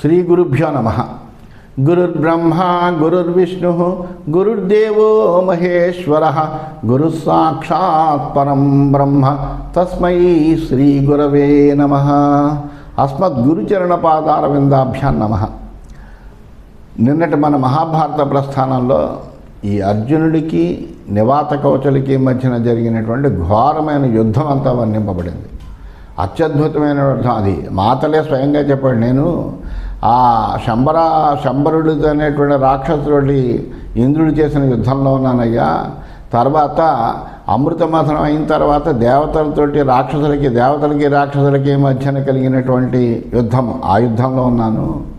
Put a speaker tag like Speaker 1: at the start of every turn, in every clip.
Speaker 1: శ్రీ గురుభ్యో నమ. గురుర్బ్రహ్మ గురుర్విష్ణు గురుర్దేవో మహేశ్వర. గురు సాక్షాత్ పరం బ్రహ్మ తస్మై శ్రీ గురవే నమ అస్మద్గురుచరణపాదారవిందాభ్యాం నమ. నిన్నటి మన మహాభారత ప్రస్థానంలో ఈ అర్జునుడికి నివాత కవచలకి మధ్యన జరిగినటువంటి ఘోరమైన యుద్ధం అంతా వర్ణింపబడింది. అత్యద్భుతమైన అది మాతలే స్వయంగా చెప్పాడు. నేను ఆ శంబర శంబరుడు అనేటువంటి రాక్షసుడి ఇంద్రుడు చేసిన యుద్ధంలో ఉన్నానయ్యా. తర్వాత అమృతమథనం అయిన తర్వాత దేవతలతోటి రాక్షసులకి దేవతలకి రాక్షసులకి మధ్యన కలిగినటువంటి యుద్ధం ఆ యుద్ధంలో ఉన్నాను.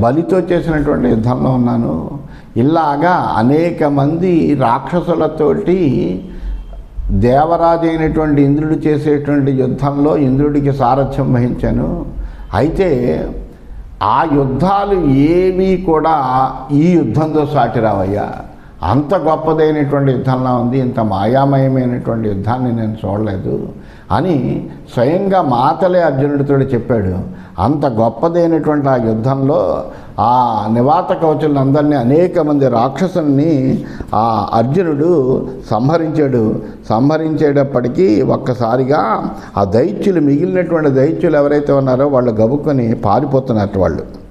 Speaker 1: బలితో చేసినటువంటి యుద్ధంలో ఉన్నాను. ఇలాగా అనేక మంది రాక్షసులతోటి దేవరాజు అయినటువంటి ఇంద్రుడు చేసేటువంటి యుద్ధంలో ఇంద్రుడికి సారథ్యం వహించాను. అయితే ఆ యుద్ధాలు ఏవి కూడా ఈ యుద్ధంతో సాటి రావయ్యా. అంత గొప్పదైనటువంటి యుద్ధంలా ఉంది ఇంత మాయామయమైనటువంటి యుద్ధాన్ని నేను చూడలేదు. అని స్వయంగా మాతలే అర్జునుడితో చెప్పాడు. అంత గొప్పదైనటువంటి ఆ యుద్ధంలో ఆ నివాత కవచులందరినీ అనేక మంది రాక్షసుల్ని ఆ అర్జునుడు సంహరించాడు. సంహరించేటప్పటికీ ఒక్కసారిగా ఆ దైత్యులు మిగిలినటువంటి దైత్యులు ఎవరైతే ఉన్నారో వాళ్ళు గబుక్కొని పారిపోతున్నట్టు వాళ్ళు.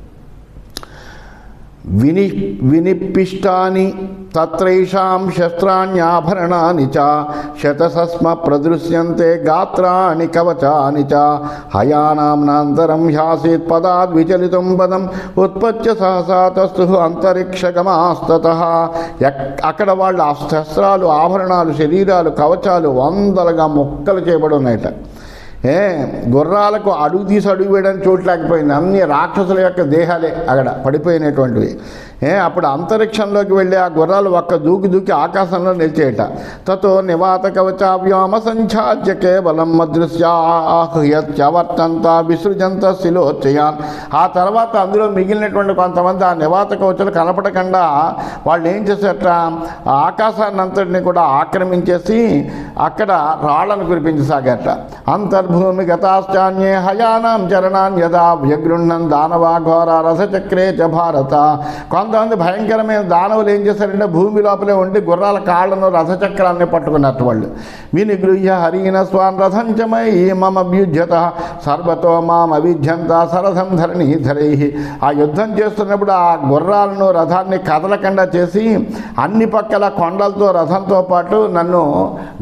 Speaker 1: విని వినిపిష్టాని తత్రైషాం శస్త్రాణ్యాభరణాని చ శతసస్మ ప్రదృశ్యంతే గాత్రాణి కవచాని చ హయానాంతరం హ్యాసీత్ పదాద్ విచలితం పదం ఉత్పత్య సహసా తస్తు అంతరిక్షగమాస్తత. అక్కడ వాళ్ళ ఆ శస్త్రాలు ఆభరణాలు శరీరాలు కవచాలు వందలుగా మొక్కలు చేయబడి ఉన్నాయట. ఏ గుర్రాలకు అడుగు తీసి అడుగు వేయడానికి చోటు లేకపోయింది. అన్ని రాక్షసుల యొక్క దేహాలే అక్కడ పడిపోయినటువంటివి. ఏ అప్పుడు అంతరిక్షంలోకి వెళ్ళి ఆ గుర్రాలు ఒక్క దూకి దూకి ఆకాశంలో నిలిచేయట తతో నివాత కవచ వ్యోమ సంఛాద్య కేవలం అదృశ్యాహ్యవర్తంత విసృజంత శిలోచయాన్. ఆ తర్వాత అందులో మిగిలినటువంటి కొంతమంది ఆ నివాత కవచలు కనపడకుండా వాళ్ళు ఏం చేశారట? ఆకాశాన్ని అంతటిని కూడా ఆక్రమించేసి అక్కడ రాళ్ళను కురిపించసాగట అంతర్భూమి గతాశ్చాన్యే హయానాం చరణాన్ యదా వ్యగృహ్ణన్ దానవా ఘోర రసచక్రే చ భారత. కొంతమంది భయంకరమైన దానవులు ఏం చేశారంటే భూమి లోపలే ఉండి గుర్రాల కాళ్ళను రథచక్రాన్ని పట్టుకున్నట్టు వాళ్ళు. వినిగృహ్య హరీన స్వాన్ రథంచమై మమ అభ్యుధ్యత సర్వతో మాం అవిధ్యంత సరథం ధరణి ధరై. ఆ యుద్ధం చేస్తున్నప్పుడు ఆ గుర్రాలను రథాన్ని కదలకుండా చేసి అన్ని పక్కల కొండలతో రథంతో పాటు నన్ను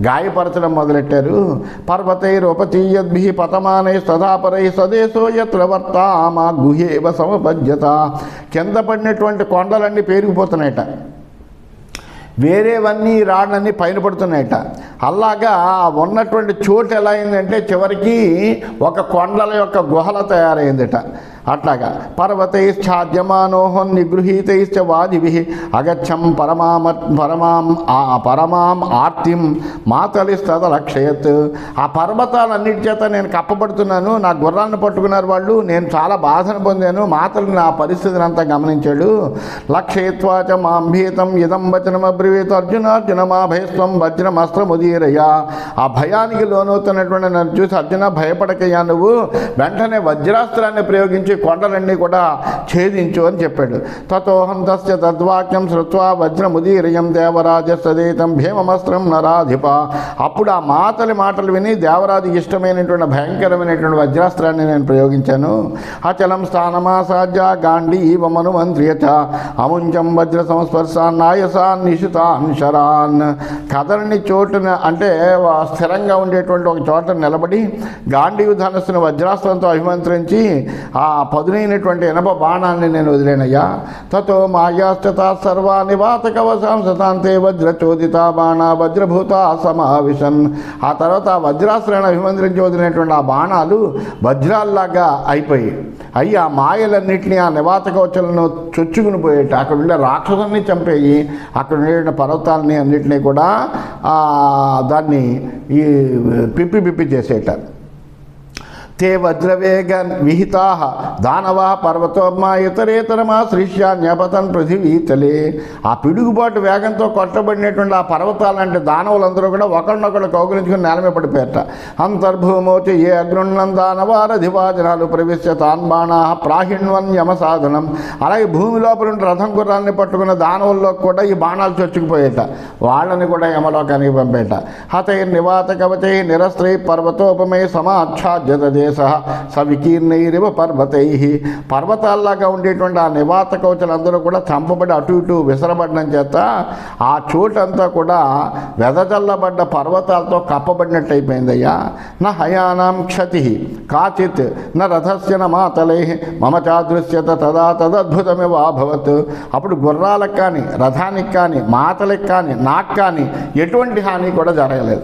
Speaker 1: గాయపరచడం మొదలెట్టారు. పర్వతైరుపతీయద్భి పతమానై సదాపరై స్వదేశో యత్ర వర్తామ గుహేవ సమపద్యత. కింద పడినటువంటి కొండలన్నీ పేరుకుపోతున్నాయట. వేరేవన్నీ రాళ్ళన్నీ పైన పడుతున్నాయట. అలాగా ఉన్నటువంటి చోటు ఎలా అయిందంటే చివరికి ఒక కొండల యొక్క గుహల తయారైందట. అట్లాగా పర్వతైశ్చాద్యమానోహం నిగృహీతైశ్చ వాదిభి అగచ్చం పరమామ పరమాం ఆ పరమాం ఆర్తిం మాతలిస్తదలక్షయత్. ఆ పర్వతాలన్నిటి చేత నేను కప్పబడుతున్నాను నా గుర్రాన్ని పట్టుకున్నారు వాళ్ళు నేను చాలా బాధను పొందాను మాతలు నా పరిస్థితిని అంతా గమనించాడు. లక్షయత్వాచ మాంభీతం ఇదం వచనం అబ్రవీత్ అర్జున అర్జున మా భయస్వం ఆ భయానికి లోనవుతున్నటువంటి నన్ను చూసి అర్జున భయపడకయ్యా నువ్వు. వెంటనే వజ్రాస్త్రాన్ని ప్రయోగించి కొండలన్నీ కూడా ఛేదించు అని చెప్పాడు. తతోహం తస్య తద్వాక్యం శ్రుత్వా వజ్రముదీరయం దేవరాజ సదేతం భీమమస్త్రం నరాధిప. అప్పుడు ఆ మాతలి మాటలు విని దేవరాజుకి ఇష్టమైనటువంటి భయంకరమైనటువంటి వజ్రాస్త్రాన్ని నేను ప్రయోగించాను. అచలం స్థానమాసాధ్య గాంధీ ఇవమను మంత్రియత. అముంచం వజ్ర సంస్పర్శాన్ తాన్ శరాన్. కదలని చోటున అంటే వా- స్థిరంగా ఉండేటువంటి ఒక చోట నిలబడి గాంధీవి ధనస్సును వజ్రాస్త్రంతో అభిమంత్రించి ఆ పదునైనటువంటి ఎనభ బాణాన్ని నేను వదిలేనయ్యా. తతో మాయాస్తత సర్వా నివాత కవసాం సతాంతే వజ్రచోదిత బాణ వజ్రభూత సమావిశన్. ఆ తర్వాత ఆ వజ్రాస్త్రాన్ని అభిమంత్రించి వదిలినటువంటి ఆ బాణాలు వజ్రాల్లాగా అయిపోయి అయ్యి ఆ మాయలన్నింటినీ ఆ నివాత కవచలను చొచ్చుకుని పోయేట. అక్కడ ఉండే రాక్షసుల్ని చంపేయి. అక్కడ ఉండే పర్వతాలని అన్నింటినీ కూడా దాన్ని ఈ పిప్పి పిప్పి చేసేట. తే వజ్రవేగన్ విహితా దానవా పర్వతోమా ఇతరేతరమా శ్రీష్యాన్యపతన్ పృథివీతలే. ఆ పిడుగుబాటు వేగంతో కొట్టబడినటువంటి ఆ పర్వతాలంటే దానవులందరూ కూడా ఒకరినొకరు కౌగులించుకుని నేల మీద పడిపోయారట. అంతర్భూమోచి ఏ అగ్రుణ్ణం దానవారధివాజనాలు ప్రవేశ తాన్బాణా ప్రాహిణ్వన్ యమ సాధనం. అలాగే భూమి లోపల ఉండే రథం గుర్రాన్ని పట్టుకున్న దానవుల్లో కూడా ఈ బాణాలు చొచ్చుకుపోయేట. వాళ్ళని కూడా యమలోకానికి పంపేట. హతై నివాత కవచై నిరస్త్రై పర్వతోపమై సమాచ్ఛాద్యత దేశ సవికీర్ణైరివ పర్వతై. పర్వతాల్లాగా ఉండేటువంటి ఆ నివాత కవచలందరూ కూడా చంపబడి అటు ఇటు విసరబడడం చేత ఆ చోటంతా కూడా వెదజల్లబడ్డ పర్వతాలతో కప్పబడినట్టు అయిపోయిందయ్యా నా హయానాం క్షతి. కాచిత్ న రథస్య న మాతలై. మమ చాదృశ్యత తదా తదద్భుతమివ అభవత్ అప్పుడు గుర్రాలకు కానీ రథానికి కానీ మాతలకు కానీ నాకు కానీ ఎటువంటి హాని కూడా జరగలేదు.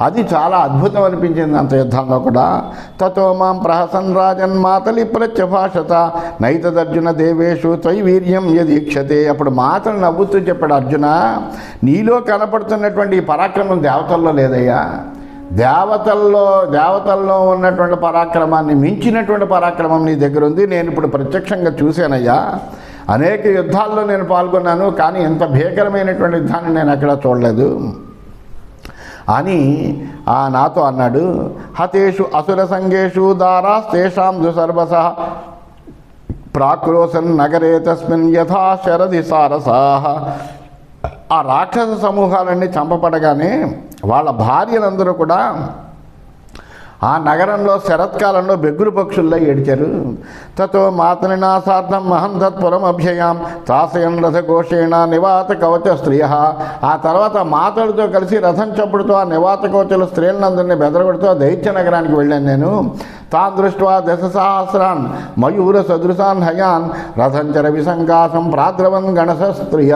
Speaker 1: అది చాలా అద్భుతం అనిపించింది అంత యుద్ధంలో కూడా. తతో మాం ప్రహసన్ రాజన్ మాతలి ప్రత్యభాషత. నైతదర్జున దేవేషు త్వయి వీర్యం యదీక్షతే. అప్పుడు మాతను నవ్వుతూ చెప్పాడు అర్జున నీలో కనపడుతున్నటువంటి ఈ పరాక్రమం దేవతల్లో లేదయ్యా. దేవతల్లో దేవతల్లో ఉన్నటువంటి పరాక్రమాన్ని మించినటువంటి పరాక్రమం నీ దగ్గర ఉంది నేను ఇప్పుడు ప్రత్యక్షంగా చూశానయ్యా. అనేక యుద్ధాల్లో నేను పాల్గొన్నాను కానీ ఇంత భీకరమైనటువంటి యుద్ధాన్ని నేను అక్కడ చూడలేదు. అని ఆ నాతో అన్నాడు హతేషు అసుర సంఘేషు దారాస్తేషాం దుసర్వస ప్రాక్రోశన్ నగరే తస్మిన్ యథా శరది సారసాహ ఆ రాక్షస సమూహాలన్నీ చంపబడగానే వాళ్ళ భార్యలందరూ కూడా ఆ నగరంలో శరత్కాలంలో బెగ్గురు పక్షుల్లో ఏడిచారు. తతో మాతని నాసార్థం మహం తత్పురం అభ్యయాం. తాసయన్ రథఘోషేణ నివాత కవచ స్త్రియ. ఆ తర్వాత మాతడితో కలిసి రథం చప్పుడుతో ఆ నివాత కవచలు స్త్రీలందరినీ బెదరగొడుతూ దైత్య నగరానికి వెళ్ళాను నేను. తాన్ దృష్ట్వా దశ సహస్రాన్ మయూర సదృశాన్ హయాన్. రథంచర విసంకాసం ప్రాద్రవన్ గణస స్త్రియ.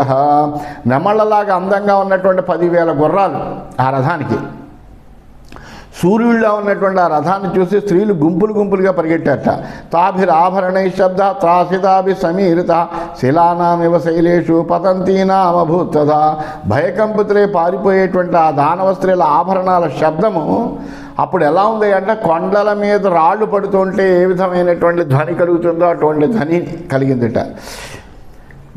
Speaker 1: నెమళ్ళలాగా అందంగా ఉన్నటువంటి పదివేల గుర్రాలు ఆ రథానికి. సూర్యుడిలో ఉన్నటువంటి ఆ రథాన్ని చూసి స్త్రీలు గుంపులు గుంపులుగా పరిగెట్టారట. తాభిరాభరణై శబ్ద త్రాసితాభి సమీరిత శిలానామివ శైలేషు పతంతీనామభూతద భయకంపుతులే పారిపోయేటువంటి ఆ దానవ స్త్రీల ఆభరణాల శబ్దము అప్పుడు ఎలా ఉంది అంటే కొండల మీద రాళ్ళు పడుతుంటే ఏ విధమైనటువంటి ధ్వని కలుగుతుందో అటువంటి ధ్వని కలిగిందిట.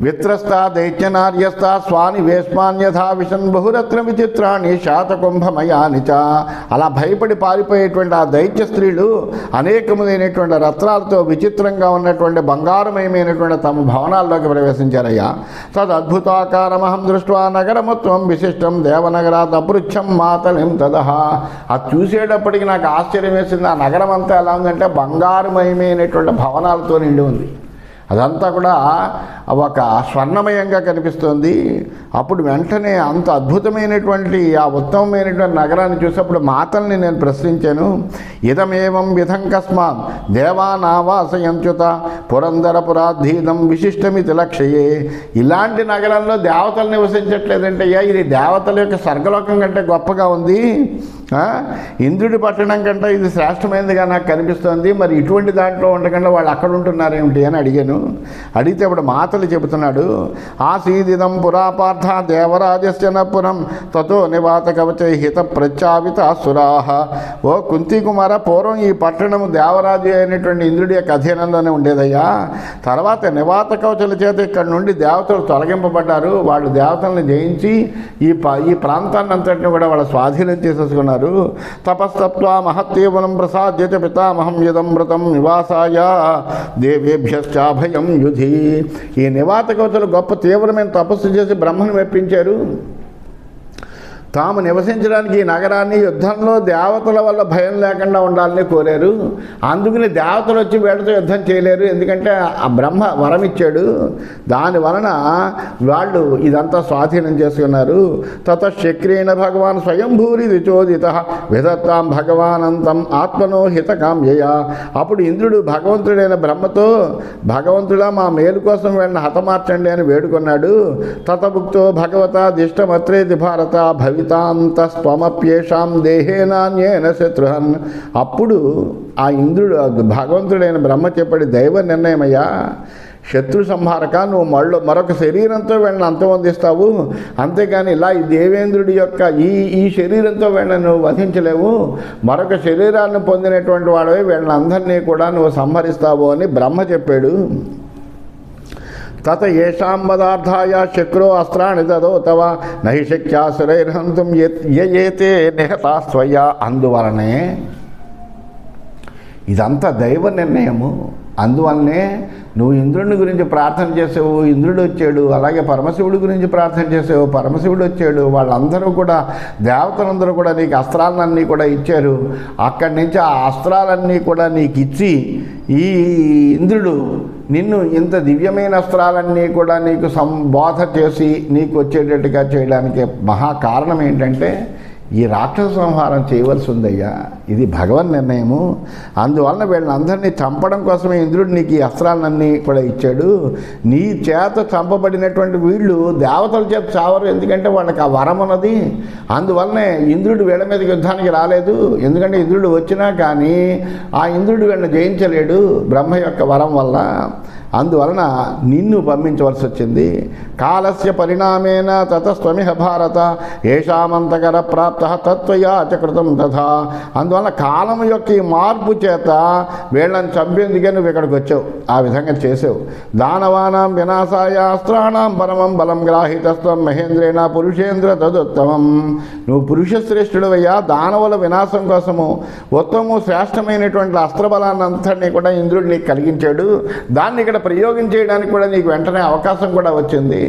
Speaker 1: విత్రస్త దైత్యనార్యస్థ స్వాని వేష్మాన్యథా విషన్ బహురత్న విచిత్రాన్ని శాతకుంభమయాని చ. అలా భయపడి పారిపోయేటువంటి ఆ దైత్య స్త్రీలు అనేకములైనటువంటి రత్నాలతో విచిత్రంగా ఉన్నటువంటి బంగారమయమైనటువంటి తమ భవనాల్లోకి ప్రవేశించారయ్యా. తదద్భుతాకారమహం దృష్ట్వా నగరమత్వం విశిష్టం దేవనగరాత్ అపృచ్ఛం మాతలిం తదహ అది చూసేటప్పటికి నాకు ఆశ్చర్యం వేసింది. ఆ నగరం అంతా ఎలా ఉందంటే బంగారమయమైనటువంటి భవనాలతో నిండి ఉంది. అదంతా కూడా ఒక స్వర్ణమయంగా కనిపిస్తుంది. అప్పుడు వెంటనే అంత అద్భుతమైనటువంటి ఆ ఉత్తమమైనటువంటి నగరాన్ని చూసినప్పుడు మాతల్ని నేను ప్రశ్నించాను ఇదమేవం విధం కస్మాత్? దేవానావాసయంచుత పురందర పురాధీదం విశిష్టమితి లక్ష్యే ఇలాంటి నగరంలో దేవతలు నివసించట్లేదంటే అయ్యా ఇది దేవతల యొక్క స్వర్గలోకం కంటే గొప్పగా ఉంది. ఇంద్రుడి పట్టణం కంటే ఇది శ్రేష్టమైనదిగా నాకు కనిపిస్తోంది. మరి ఇటువంటి దాంట్లో ఉండకుండా వాళ్ళు అక్కడ ఉంటున్నారేమిటి? అని అడిగాను. అడిగితే ఇప్పుడు మాతలు చెబుతున్నాడు ఆసీదిదం పురాపార్థ దేవరాజస్య నపురం తతో నివాత కవచే హిత ప్రత్యావిత సురాహ ఓ కుంతి కుమార పూర్వం ఈ పట్టణము దేవరాజు అయినటువంటి ఇంద్రుడి యొక్క అధీనంలోనే ఉండేదయ్యా. తర్వాత నివాత కవచల చేత ఇక్కడ నుండి దేవతలు తొలగింపబడ్డారు. వాళ్ళు దేవతలను జయించి ఈ ఈ ప్రాంతాన్ని అంతటిని కూడా వాళ్ళ స్వాధీనం చేసేసుకున్నారు. తపస్తత్వ మహత్తీవనం ప్రసాద్యత పితామహం యదమృతం నివాసాయ దేవేభ్యశ్చాభయం యుధి. ఈ నివాత కవచలు గొప్ప తీవ్రమైన తపస్సు చేసి బ్రహ్మను మెప్పించారు. తాము నివసించడానికి ఈ నగరాన్ని యుద్ధంలో దేవతల వల్ల భయం లేకుండా ఉండాలని కోరారు. అందుకని దేవతలు వచ్చి వీళ్ళతో యుద్ధం చేయలేరు. ఎందుకంటే ఆ బ్రహ్మ వరం ఇచ్చాడు. దాని వలన వాళ్ళు ఇదంతా స్వాధీనం చేసుకున్నారు. తత శక్రీణ భగవాన్ స్వయంభూరి దిచోదిత విధత్తాం భగవానంతం ఆత్మనో హితకామ్యయ. అప్పుడు ఇంద్రుడు భగవంతుడైన బ్రహ్మతో భగవంతుడా మా మేలు కోసం వీళ్ళని హతమార్చండి అని వేడుకున్నాడు. తతభుక్తో భగవత దిష్టమత్రేది భారత భవి భవితాంతస్త్వమప్యేషాం దేహేనాన్యేన శత్రుహన్. అప్పుడు ఆ ఇంద్రుడు భగవంతుడైన బ్రహ్మ చెప్పడి దైవ నిర్ణయమయ్యా శత్రు సంహారక నువ్వు మళ్ళీ మరొక శరీరంతో వీళ్ళని అంతమొందిస్తావు అంతేకాని ఇలా ఈ దేవేంద్రుడి యొక్క ఈ ఈ శరీరంతో వీళ్ళని నువ్వు వధించలేవు. మరొక శరీరాన్ని పొందినటువంటి వాడవి వీళ్ళని అందరినీ కూడా నువ్వు సంహరిస్తావు అని బ్రహ్మ చెప్పాడు. తత ఏషాం పదార్థాయ శక్రో అస్త్రాన్ని దదో తవ నహి శక్యాసురైర్హంతుం ఏతే నిహతాస్వయ అందువలనే ఇదంతా దైవ నిర్ణయము. అందువల్లనే నువ్వు ఇంద్రుని గురించి ప్రార్థన చేసావు ఇంద్రుడు వచ్చాడు అలాగే పరమశివుడి గురించి ప్రార్థన చేసావు పరమశివుడు వచ్చాడు వాళ్ళందరూ కూడా దేవతలందరూ కూడా నీకు అస్త్రాలన్నీ కూడా ఇచ్చారు. అక్కడి నుంచి ఆ అస్త్రాలన్నీ కూడా నీకు ఇచ్చి ఈ ఇంద్రుడు నిన్ను ఇంత దివ్యమైన అస్త్రాలన్నీ కూడా నీకు సంబోధ చేసి నీకు వచ్చేటట్టుగా చేయడానికి మహా కారణం ఏంటంటే ఈ రాక్షస సంహారం చేయవలసి ఉందయ్యా ఇది భగవన్ నిర్ణయము. అందువలన వీళ్ళందరినీ చంపడం కోసమే ఇంద్రుడు నీకు ఈ అస్త్రాలన్నీ కూడా ఇచ్చాడు. నీ చేత చంపబడినటువంటి వీళ్ళు దేవతల చేత చావరు ఎందుకంటే వాళ్ళకి ఆ వరం ఉన్నది. అందువలనే ఇంద్రుడు వీళ్ళ మీద యుద్ధానికి రాలేదు. ఎందుకంటే ఇంద్రుడు వచ్చినా కానీ ఆ ఇంద్రుడు వీళ్ళని జయించలేడు. బ్రహ్మ యొక్క వరం వల్ల అందువలన నిన్ను పంపించవలసి వచ్చింది. కాలస్య పరిణామేన తతస్వమిహ భారత. ఏషామంతకర ప్రాప్త తత్వయా చ తథా. అందువలన కాలం యొక్క ఈ మార్పు చేత వీళ్ళని చంపేందుకే నువ్వు ఇక్కడికి వచ్చావు. ఆ విధంగా చేసావు. దానవానాం వినాశాయ అస్త్రాణం పరమం బలం గ్రాహితస్వం మహేంద్రేణ పురుషేంద్ర తదుత్తమం. నువ్వు పురుష శ్రేష్ఠుడవయ్యా దానవుల వినాశం కోసము ఉత్తమము శ్రేష్టమైనటువంటి అస్త్రబలాన్ని అంతటినీ కూడా ఇంద్రుడు నీకు కలిగించాడు. దాన్ని ఇక్కడ ప్రయోగం చేయడానికి కూడా నీకు వెంటనే అవకాశం కూడా వచ్చింది.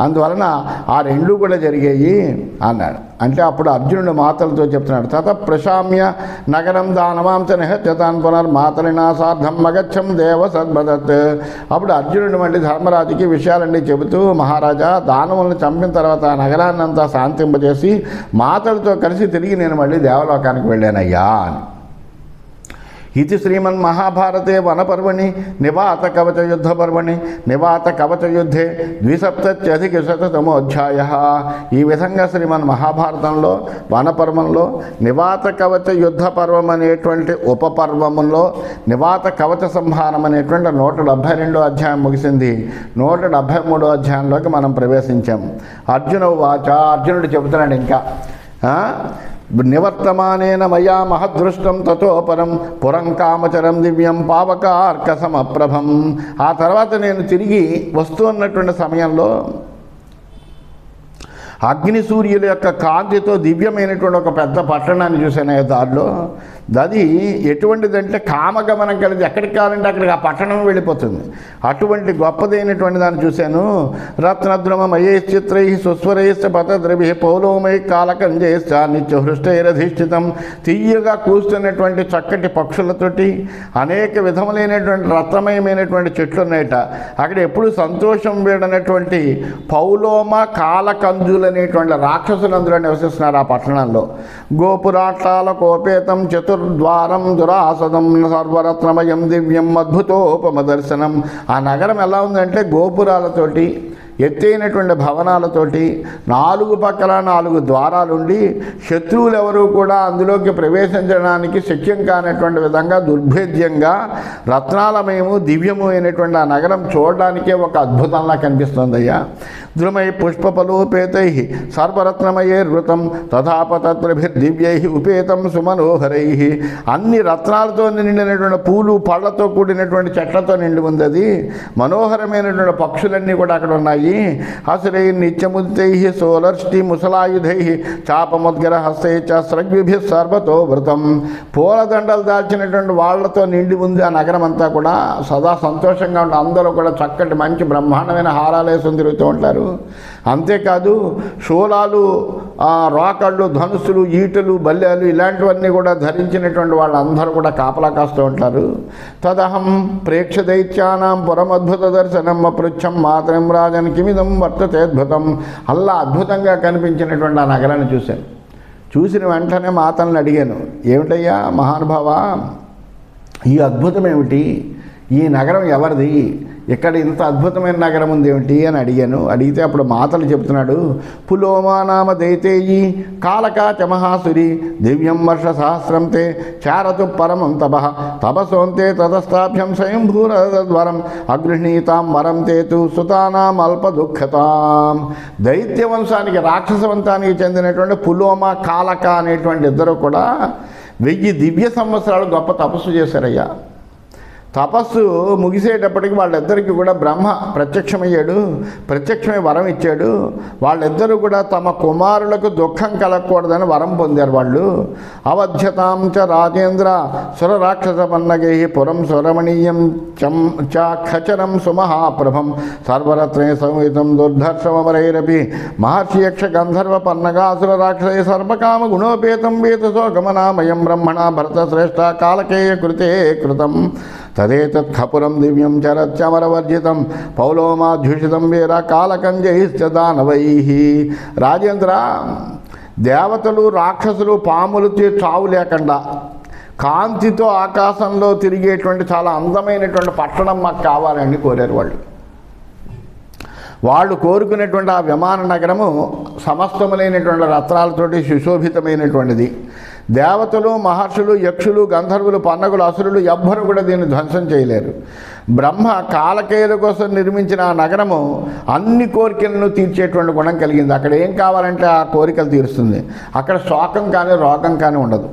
Speaker 1: అందువలన ఆ రెండు కూడా జరిగాయి అన్నాడు. అంటే అప్పుడు అర్జునుడు మాతలతో చెప్తున్నాడు తత ప్రశామ్య నగరం దానవాంశ నిహత్యతాన్ పునర్మాతలినా సార్థం మగచ్చం దేవ సద్భదత్ అప్పుడు అర్జునుడు మళ్ళీ ధర్మరాజుకి విషయాలన్నీ చెబుతూ మహారాజా దానవులను చంపిన తర్వాత ఆ నగరాన్ని అంతా శాంతింపజేసి మాతలతో కలిసి తిరిగి నేను మళ్ళీ దేవలోకానికి వెళ్ళానయ్యా అని. ఇది శ్రీమన్ మహాభారతే వనపర్వణి నివాత కవచ యుద్ధ పర్వణి నివాత కవచ యుద్ధే ద్విసప్తత్యధిక శతమోధ్యాయ ఈ విధంగా శ్రీమన్ మహాభారతంలో వనపర్వంలో నివాత కవచ యుద్ధ పర్వం అనేటువంటి ఉపపర్వములో నివాత కవచ సంహారం అనేటువంటి నూట డెబ్భై రెండో అధ్యాయం ముగిసింది. నూట డెబ్భై మూడో అధ్యాయంలోకి మనం ప్రవేశించాం. అర్జున వాచ అర్జునుడు చెబుతున్నాడు ఇంకా. నివర్తమానేన మయా మహదృష్టం తతోపరం పురం కామచరం దివ్యం పావకార్క సమప్రభం. ఆ తర్వాత నేను తిరిగి వస్తూ ఉన్నటువంటి సమయంలో అగ్ని సూర్యుల యొక్క కాంతితో దివ్యమైనటువంటి ఒక పెద్ద పట్టణాన్ని చూశాను ఆ దారిలో. అది ఎటువంటిదంటే కామగమనం కలిగి ఎక్కడికి కావాలంటే అక్కడికి ఆ పట్టణం వెళ్ళిపోతుంది. అటువంటి గొప్పదైనటువంటి దాన్ని చూశాను. రత్నద్రుమ మయేశ్చిత్రై సుస్వరైశ్చ పతద్రవి పౌలోమై కాలకంజేశ్చ నిత్య హృష్టైరధిష్ఠితం తీయగా కూస్తున్నటువంటి చక్కటి పక్షులతోటి అనేక విధములైనటువంటి రత్నమయమైనటువంటి చెట్లు ఉన్నాయట అక్కడ ఎప్పుడు సంతోషం వీడనటువంటి పౌలోమ కాలకంజులు అనేటువంటి రాక్షసులు అందులో నివసిస్తున్నారు ఆ పట్టణంలో. గోపురాట్లాల కోపేతం చతుర్ద్వారం దురాసదం సర్వరత్నమయం దివ్యం అద్భుతోపమ దర్శనం ఆ నగరం ఎలా ఉందంటే గోపురాలతోటి ఎత్తైనటువంటి భవనాలతోటి నాలుగు పక్కల నాలుగు ద్వారాలుండి శత్రువులు ఎవరూ కూడా అందులోకి ప్రవేశించడానికి శక్యం కానటువంటి విధంగా దుర్భేద్యంగా రత్నాలమయము దివ్యము అయినటువంటి ఆ నగరం చూడడానికే ఒక అద్భుతంలా కనిపిస్తుందయ్యా. ద్రుమై పుష్పఫలోపేతై సర్వరత్నమయేర్వృతం తథాపతత్రభిర్దివ్యై ఉపేతం సుమనోహరై. అన్ని రత్నాలతో నిండినటువంటి పూలు పళ్ళతో కూడినటువంటి చెట్లతో నిండి ఉంది అది మనోహరమైనటువంటి పక్షులన్నీ కూడా అక్కడ ఉన్నాయి. హసురై నిత్యముదితై సోలర్ష్టి ముసలాయుధై చాపముద్గర హస్తై చ స్రగ్విభి సర్వతో వృతం. పూలదండలు దాల్చినటువంటి వాళ్ళతో నిండి ఉంది ఆ నగరం అంతా కూడా. సదా సంతోషంగా ఉండి అందరూ కూడా చక్కటి మంచి బ్రహ్మాండమైన హారాలు వేసుకొని తిరుగుతూ ఉంటారు. అంతేకాదు శూలాలు రాకళ్ళు ధనుసులు ఈటలు బల్యాలు ఇలాంటివన్నీ కూడా ధరించినటువంటి వాళ్ళందరూ కూడా కాపలా కాస్తూ ఉంటారు. తదహం ప్రేక్ష దైత్యానాం పురమద్భుత దర్శనం అపృచ్ఛం మాత్రం రాజన్ కిమిదం వర్తతే అద్భుతం. అల్లా అద్భుతంగా కనిపించినటువంటి ఆ నగరాన్ని చూశాను. చూసిన వెంటనే మాతల్ని అడిగాను ఏమిటయ్యా మహానుభావ ఈ అద్భుతం ఏమిటి ఈ నగరం ఎవరిది? ఇక్కడ ఇంత అద్భుతమైన నగరం ఉంది ఏమిటి అని అడిగాను. అడిగితే అప్పుడు మాతలు చెప్తున్నాడు పులోమా నామ దైతేయి కాలకాచ చమహాసురి దివ్యం వర్ష సహస్రం తే చారతు పరమం తప తపసోంతే తతస్థాభ్యం స్వయంభూరద్వరం అగృహీతాం వరం తేతు సుతానాం అల్ప దుఃఖతాం. దైత్య వంశానికి రాక్షస వంశానికి చెందినటువంటి పులోమ కాలక అనేటువంటి ఇద్దరు కూడా వెయ్యి దివ్య సంవత్సరాలు గొప్ప తపస్సు చేశారయ్యా. తపస్సు ముగిసేటప్పటికి వాళ్ళిద్దరికీ కూడా బ్రహ్మ ప్రత్యక్షమయ్యాడు ప్రత్యక్షమై వరం ఇచ్చాడు. వాళ్ళిద్దరూ కూడా తమ కుమారులకు దుఃఖం కలగకూడదని వరం పొందారు వాళ్ళు. అవధ్యతాం చ రాజేంద్ర సుర రాక్షస పన్నగై పురం సురమణీయం చం చ ఖచరం సుమహాప్రభం సర్వరత్నే సంహితం దుర్ధర్షమరైరపి మహర్షి యక్ష గంధర్వ పన్నగాసుర రాక్షసే సర్వకామ గుణోపేతం వేతసో గమనామయం బ్రహ్మణ భరతశ్రేష్ఠ కాలకేయ కృతే కృతం. తదేతత్ ఖపురం దివ్యం చరత్యమరవర్జితం పౌలోమాధ్యుషితం వీర కాలకంజయిశ్చ దానవై. రాజేంద్ర దేవతలు రాక్షసులు పాములతో చావు లేకుండా కాంతితో ఆకాశంలో తిరిగేటువంటి చాలా అందమైనటువంటి పట్టణం మాకు కావాలని కోరారు వాళ్ళు. వాళ్ళు కోరుకునేటువంటి ఆ విమాన నగరము సమస్తములైనటువంటి రత్నాలతోటి సుశోభితమైనటువంటిది. దేవతలు మహర్షులు యక్షులు గంధర్వులు పన్నగులు అసురులు ఎవ్వరు కూడా దీన్ని ధ్వంసం చేయలేరు. బ్రహ్మ కాలకేయుల కోసం నిర్మించిన ఆ నగరము అన్ని కోరికలను తీర్చేటువంటి గుణం కలిగింది. అక్కడ ఏం కావాలంటే ఆ కోరికలు తీరుస్తుంది. అక్కడ శోకం కానీ రోగం కానీ ఉండదు.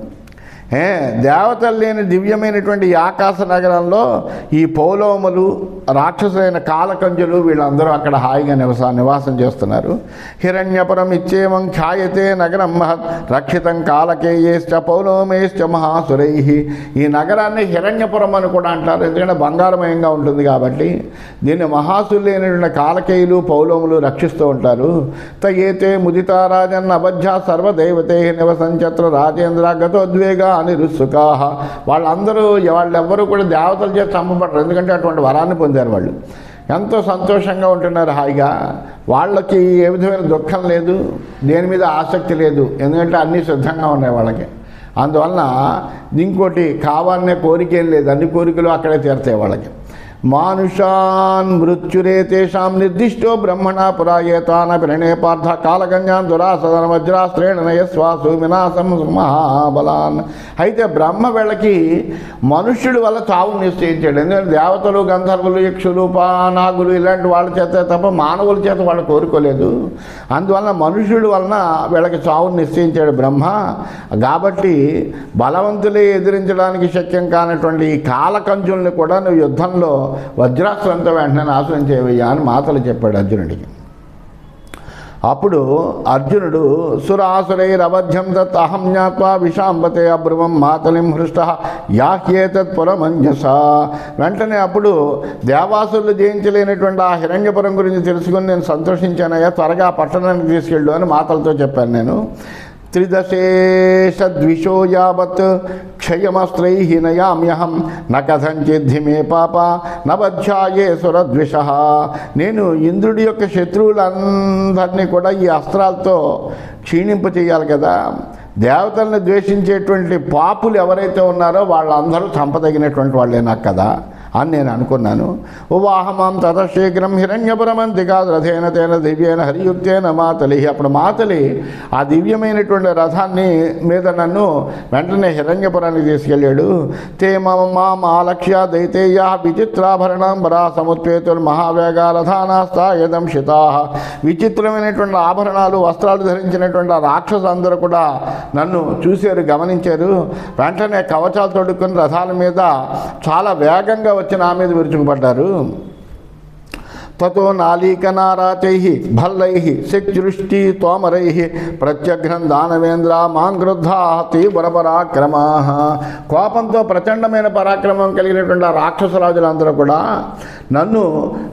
Speaker 1: దేవతలు లేని దివ్యమైనటువంటి ఆకాశ నగరంలో ఈ పౌలోములు రాక్షసులైన కాలకంజులు వీళ్ళందరూ అక్కడ హాయిగా నివస నివాసం చేస్తున్నారు. హిరణ్యపురం ఇచ్చేమం ఖ్యాయతే నగరం మహత్ రక్షితం కాలకేయేశ్చ పౌలోమేశ్చ మహాసురై. ఈ నగరాన్ని హిరణ్యపురం అని కూడా అంటారు. ఎందుకంటే బంగారమయంగా ఉంటుంది కాబట్టి దీన్ని మహాసులైనటువంటి కాలకేయులు పౌలోములు రక్షిస్తూ ఉంటారు. తయేతే ముదితారాజన్ అబధ్య సర్వదైవతే నివసంచత్ర రాజేంద్ర గతోద్వేగ అనిరుత్సుకా వాళ్ళందరూ వాళ్ళెవ్వరూ కూడా దేవతలు చేసి చంపబడరు. ఎందుకంటే అటువంటి వరాన్ని పొందారు వాళ్ళు. ఎంతో సంతోషంగా ఉంటున్నారు హాయిగా. వాళ్ళకి ఏ విధమైన దుఃఖం లేదు. దేని మీద ఆసక్తి లేదు. ఎందుకంటే అన్నీ సిద్ధంగా ఉన్నాయి వాళ్ళకి. అందువలన ఇంకోటి కావాలనే కోరిక ఏం లేదు. అన్ని కోరికలు అక్కడే తీరుతాయి వాళ్ళకి. మానుషాన్ మృత్యురే తేషాం నిర్దిష్టో బ్రహ్మణ పురాయేతానపి రణే పార్థ కాలగంజాన్ దురాసదన వజ్రాస్త్రేణ నయస్వాసు వినాశం మహాబలాన్ అయితే బ్రహ్మ వీళ్ళకి మనుష్యుడి వల్ల చావు నిశ్చయించాడు. ఎందుకంటే దేవతలు గంధర్వులు యక్షులు పానాగులు ఇలాంటి వాళ్ళ చేత తప్ప మానవుల చేత వాళ్ళు కోరుకోలేదు. అందువలన మనుష్యుడి వలన వీళ్ళకి చావు నిశ్చయించాడు బ్రహ్మ. కాబట్టి బలవంతులే ఎదిరించడానికి శక్యం కానటువంటి ఈ కాలకంజుల్ని కూడా నువ్వు యుద్ధంలో వజ్రాస్త్రంతో వెంటనే నాశనం చేయవయ్యా అని మాతలు చెప్పాడు అర్జునుడికి. అప్పుడు అర్జునుడు సురాసురైరవధ్యం తత్ అహం జ్ఞాత్వా విషాంబతే అబ్రువం మాతలిం హృష్ట యాహ్యేతత్ పురమంజస. వెంటనే అప్పుడు దేవాసులు జయించలేనటువంటి ఆ హిరణ్యపురం గురించి తెలుసుకుని నేను సంతోషించానయ్యా త్వరగా పట్టణానికి తీసుకెళ్ళు అని మాతలతో చెప్పాను నేను. త్రిదశేషద్విషో యావత్ క్షయమస్త్రై నయామ్యహం. న కథంచిద్ధి మే పాప నవధ్యాయే సురద్విష. నేను ఇంద్రుడి యొక్క శత్రువులందరినీ కూడా ఈ అస్త్రాలతో క్షీణింప చేయాలి కదా. దేవతలను ద్వేషించేటువంటి పాపులు ఎవరైతే ఉన్నారో వాళ్ళందరూ చంపదగినటువంటి వాళ్ళే నాకు కదా. అని నేను అనుకున్నాను. ఉవాహమాం తత శీఘ్రం హిరణ్యపురమంతికా రథేన తేన దివ్యేన హరియుక్తేన మాతలి. అప్పుడు మాతలి ఆ దివ్యమైనటువంటి రథాన్ని మీద నన్ను వెంటనే హిరణ్యపురానికి తీసుకెళ్ళాడు. తే మామ ఆలక్ష్య దైతేయ విచిత్రాభరణం బరా సముత్పేతులు మహావేగ రథానాస్తా శితా విచిత్రమైనటువంటి ఆభరణాలు వస్త్రాలు ధరించినటువంటి ఆ రాక్షసులందరూ కూడా నన్ను చూశారు గమనించారు. వెంటనే కవచాలు తొడుక్కుని రథాల మీద చాలా వేగంగా వచ్చి నా మీద విరుచుకుపడ్డారు. తతో నాళీకనారాచై భల్లై శక్దృష్టి తోమరై ప్రత్యఘ్నం దానవేంద్ర మాంగృద్ధా తీవ్ర పరాక్రమా కోపంతో ప్రచండమైన పరాక్రమం కలిగినటువంటి ఆ రాక్షసరాజులందరూ కూడా నన్ను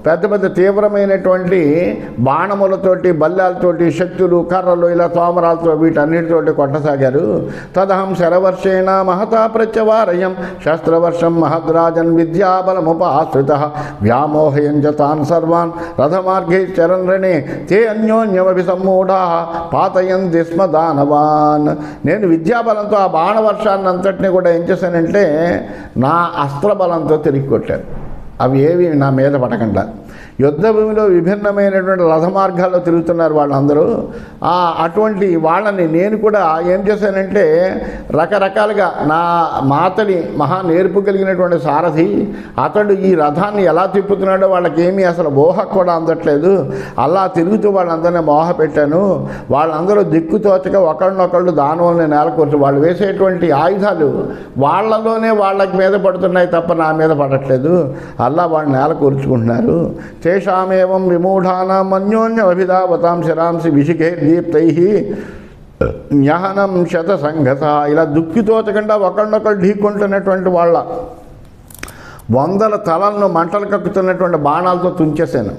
Speaker 1: పెద్ద పెద్ద తీవ్రమైనటువంటి బాణములతోటి బల్లాలతోటి శక్తులు కర్రలు ఇలా తోమరాలతో వీటన్నిటితోటి కొట్టసాగారు. తదహం శరవర్షేణ మహతా ప్రత్యవారయం శస్త్రవర్షం మహద్రాజన్ విద్యాబలముపాశ్రిత వ్యామోహయం చ తాన్ సర్వ రథమార్గే చరణ్రణే తే అన్యోన్యమభి సమ్మూఢా పాతయంతి స్మ దానవాన్ నేను విద్యాబలంతో ఆ బాణవర్షాన్ని అంతటిని కూడా ఏం చేశానంటే నా అస్త్రబలంతో తిరిగి కొట్టాను. అవి ఏవి నా మీద పడకుండా. యుద్ధ భూమిలో విభిన్నమైనటువంటి రథ మార్గాల్లో తిరుగుతున్నారు వాళ్ళందరూ. అటువంటి వాళ్ళని నేను కూడా ఏం చేశానంటే రకరకాలుగా నా మాతడి మహా నేర్పు కలిగినటువంటి సారథి అతడు ఈ రథాన్ని ఎలా తిప్పుతున్నాడో వాళ్ళకేమీ అసలు ఊహ కూడా అందట్లేదు. అలా తిరుగుతూ వాళ్ళందరినీ మోహ పెట్టాను. వాళ్ళందరూ దిక్కుతోచక ఒకళ్ళనొకళ్ళు దానవుల్ని నేలకొచ్చు వాళ్ళు వేసేటువంటి ఆయుధాలు వాళ్ళలోనే వాళ్ళకి మీద పడుతున్నాయి తప్ప నా మీద పడట్లేదు. అల్లా వాళ్ళు నేల కూర్చుకుంటున్నారు తేషామేవం విమూఢానాం అన్యోన్య అభిధావతాం శరాంసి విషికే దీప్తై జ్ఞానం శత సంఘత ఇలా దుఃఖితోచకుండా ఒకళ్ళొకళ్ళు ఢీకొంటున్నటువంటి వాళ్ళ వందల తలలను మంటలు కక్కుతున్నటువంటి బాణాలతో తుంచేశాను.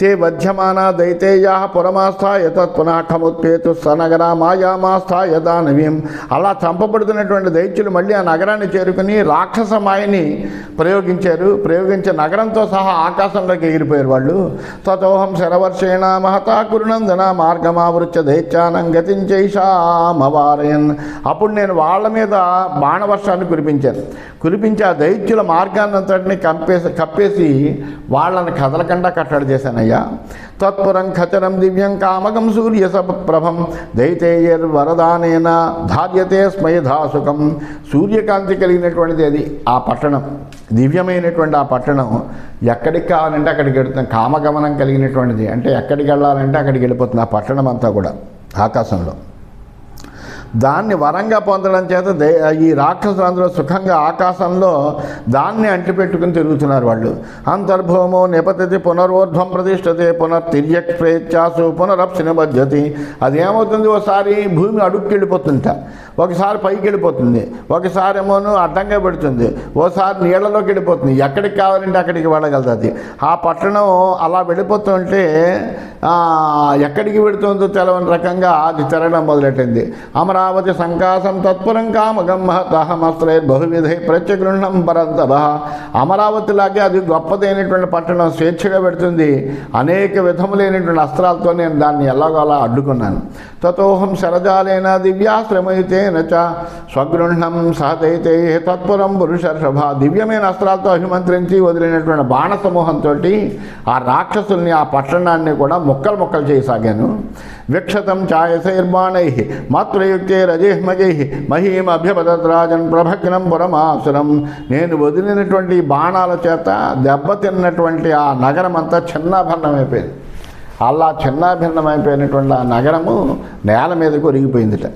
Speaker 1: తే వధ్యమానా దైతేయా పురమాస్థాయ తత్ స ఖముత్పేతు సనగర మాయామాస్థాయ దానవీం అలా చంపబడుతున్నటువంటి దైత్యులు మళ్ళీ ఆ నగరాన్ని చేరుకుని రాక్షస మాయని ప్రయోగించారు. ప్రయోగించే నగరంతో సహా ఆకాశంలోకి ఎగిరిపోయారు వాళ్ళు. తతోహం శరవర్షేణ మహతా కురునందన మార్గమావృత్య దైత్యానం గతించేషామవారయన్ అప్పుడు నేను వాళ్ళ మీద బాణవర్షాన్ని కురిపించాను। కురిపించి ఆ దైత్యుల మార్గాన్ని అంతటిని కంపేసి కప్పేసి వాళ్ళని కదలకుండా కట్టడి చేశాను. చేశానయ్యా తత్పురం ఖచరం దివ్యం కామకం సూర్య ప్రభం దైతేయర్ వరదానేన ధార్యతే స్మయధాసుకం సూర్యకాంతి కలిగినటువంటిది అది ఆ పట్టణం. దివ్యమైనటువంటి ఆ పట్టణం ఎక్కడికి కావాలంటే అక్కడికి వెళుతుంది. కామగమనం కలిగినటువంటిది. అంటే ఎక్కడికి వెళ్ళాలంటే అక్కడికి వెళ్ళిపోతుంది ఆ పట్టణం అంతా కూడా ఆకాశంలో. దాన్ని వరంగా పొందడం చేత దే ఈ రాక్షసులందరూ సుఖంగా ఆకాశంలో దాన్ని అంటిపెట్టుకుని తిరుగుతున్నారు వాళ్ళు. అంతర్భూమో నిపతతి పునర్వోర్ధ్వం ప్రతిష్టతే పునర్తిర్యక్ ప్రేత్యాసు పునరప్సిన మధ్యతి. అది ఏమవుతుంది? ఒకసారి భూమి అడుక్కి వెళ్ళిపోతుంట ఒకసారి పైకి వెళ్ళిపోతుంది. ఒకసారి ఏమోను అడ్డంగా పెడుతుంది. ఓసారి నీళ్ళలోకి వెళ్ళిపోతుంది. ఎక్కడికి కావాలంటే అక్కడికి వెళ్ళగలుగుతుంది ఆ పట్టణం అలా వెళ్ళిపోతుంటే ఎక్కడికి పెడుతుందో తెలవని రకంగా అది తిరగడం మొదలెట్టింది. అమరావతి సంకాసం తత్పురం కామగం మహతహమస్త్రై బహువిధై ప్రత్యగృహణం పరంతభ అమరావతిలాగే అది గొప్పదైనటువంటి పట్టణం స్వేచ్ఛగా పెడుతుంది. అనేక విధములైనటువంటి అస్త్రాలతో నేను దాన్ని ఎలాగోలా అడ్డుకున్నాను. తతోహం శరజాలేన దివ్యాశ్రమైతేన చ స్వగృహణం సహదైతే తత్పురం పురుషర్షభ. దివ్యమైన అస్త్రాలతో అభిమంత్రించి వదిలినటువంటి బాణ సమూహంతో ఆ రాక్షసుల్ని ఆ పట్టణాన్ని కూడా ముక్కలు ముక్కలు చేయసాగాను. విక్షతం ఛాయసైర్బాణై మాతృయుక్తే రజేహ్మజై మహీం అభ్యపదరాజన్ ప్రభగ్నం పురమాసురం నేను వదిలినటువంటి బాణాల చేత దెబ్బతిన్నటువంటి ఆ నగరం అంతా చిన్నాభరణమైపోయింది అలా చిన్నాభిన్నమైపోయినటువంటి ఆ నగరము నేల మీదకు ఒరిగిపోయిందిట.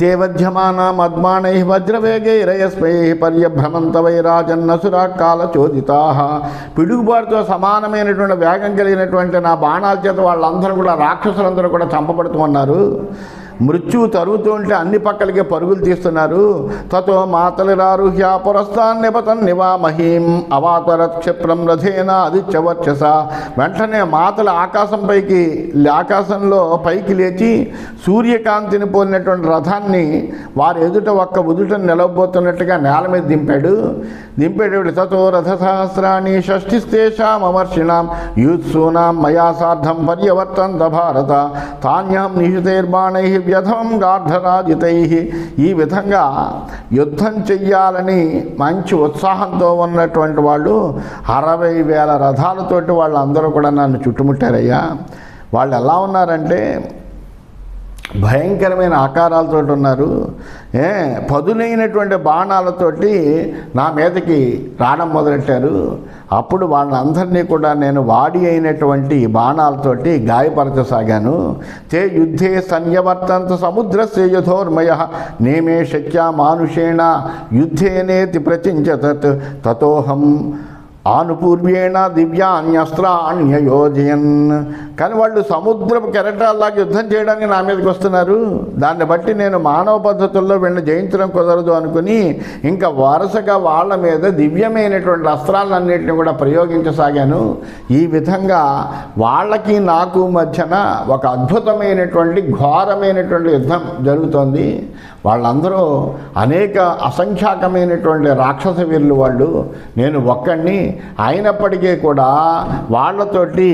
Speaker 1: ते వధ్యమానా మద్మాణై వజ్రవేగైరయస్మై పర్యభ్రమంత వైరాజన్నసురా కాలచోదితా పిడుగుబాటుతో సమానమైనటువంటి వేగం కలిగినటువంటి నా బాణాల చేత వాళ్ళందరూ కూడా రాక్షసులందరూ కూడా చంపబడుతూ ఉన్నారు. మృత్యువు తరుగుతూ ఉంటే అన్ని పక్కలకి పరుగులు తీస్తున్నారు. తతో మాతలిరారుహ్య పురస్తాన్నిపతన్ నివామహీం అవాతరత్ క్షిప్రం రథేన ఆదిత్యవర్చస వెంటనే మాతలు ఆకాశంపైకి ఆకాశంలో పైకి లేచి సూర్యకాంతిని పోలినటువంటి రథాన్ని వారి ఎదుట ఒక్క ఉదుట నిలవబోతున్నట్టుగా నేల మీద దింపాడు. దింపేటప్పుడు తతో రథ సహస్రాన్ని షష్ఠిస్తేషామర్షిణాం యూత్సూనాం మయా సార్థం పర్యవర్తంత భారత. తాన్యాం నిహితైర్బాణై వ్యధం గార్ధరాజితై. ఈ విధంగా యుద్ధం చెయ్యాలని మంచి ఉత్సాహంతో ఉన్నటువంటి వాళ్ళు అరవై వేల రథాలతోటి వాళ్ళందరూ కూడా నన్ను చుట్టుముట్టారయ్యా. వాళ్ళు ఎలా ఉన్నారంటే భయంకరమైన ఆకారాలతో ఉన్నారు. ఏ పదునైనటువంటి బాణాలతోటి నా మీదకి రావడం మొదలెట్టారు. అప్పుడు వాళ్ళందరినీ కూడా నేను వాడి అయినటువంటి బాణాలతోటి గాయపరచసాగాను. తే యుద్ధే సన్యవర్తంత సముద్ర యథోర్మయ. నేమే శక్యా మానుషేణ. యుద్ధేనేతి ప్రచించతత్. తతోహం ఆనుపూర్వేణ దివ్యాన్యస్త్రాన్యయోజయన్. కానీ వాళ్ళు సముద్రపు కెరటాల్లాగా యుద్ధం చేయడానికి నా మీదకి వస్తున్నారు. దాన్ని బట్టి నేను మానవ పద్ధతుల్లో వీళ్ళని జయించడం కుదరదు అనుకుని ఇంకా వరుసగా వాళ్ళ మీద దివ్యమైనటువంటి అస్త్రాలన్నింటినీ కూడా ప్రయోగించసాగాను. ఈ విధంగా వాళ్ళకి నాకు మధ్యన ఒక అద్భుతమైనటువంటి ఘోరమైనటువంటి యుద్ధం జరుగుతోంది. వాళ్ళందరూ అనేక అసంఖ్యాకమైనటువంటి రాక్షస వీరులు వాళ్ళు. నేను ఒక్కడిని అయినప్పటికీ కూడా వాళ్ళతోటి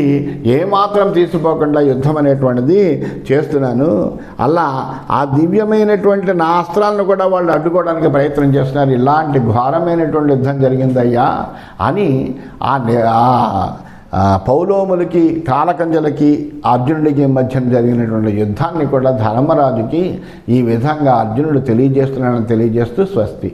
Speaker 1: ఏమాత్రం తీసిపోకుండా యుద్ధం అనేటువంటిది చేస్తున్నాను. అలా ఆ దివ్యమైనటువంటి నా అస్త్రాలను కూడా వాళ్ళు అడ్డుకోవడానికి ప్రయత్నం చేస్తున్నారు. ఇలాంటి ఘోరమైనటువంటి యుద్ధం జరిగిందయ్యా అని ఆ పౌలోములకి కాలకంజలకి అర్జునుడికి మధ్యన జరిగినటువంటి యుద్ధాన్ని కూడా ధర్మరాజుకి ఈ విధంగా అర్జునుడు తెలియజేస్తున్నాడని తెలియజేస్తూ స్వస్తి.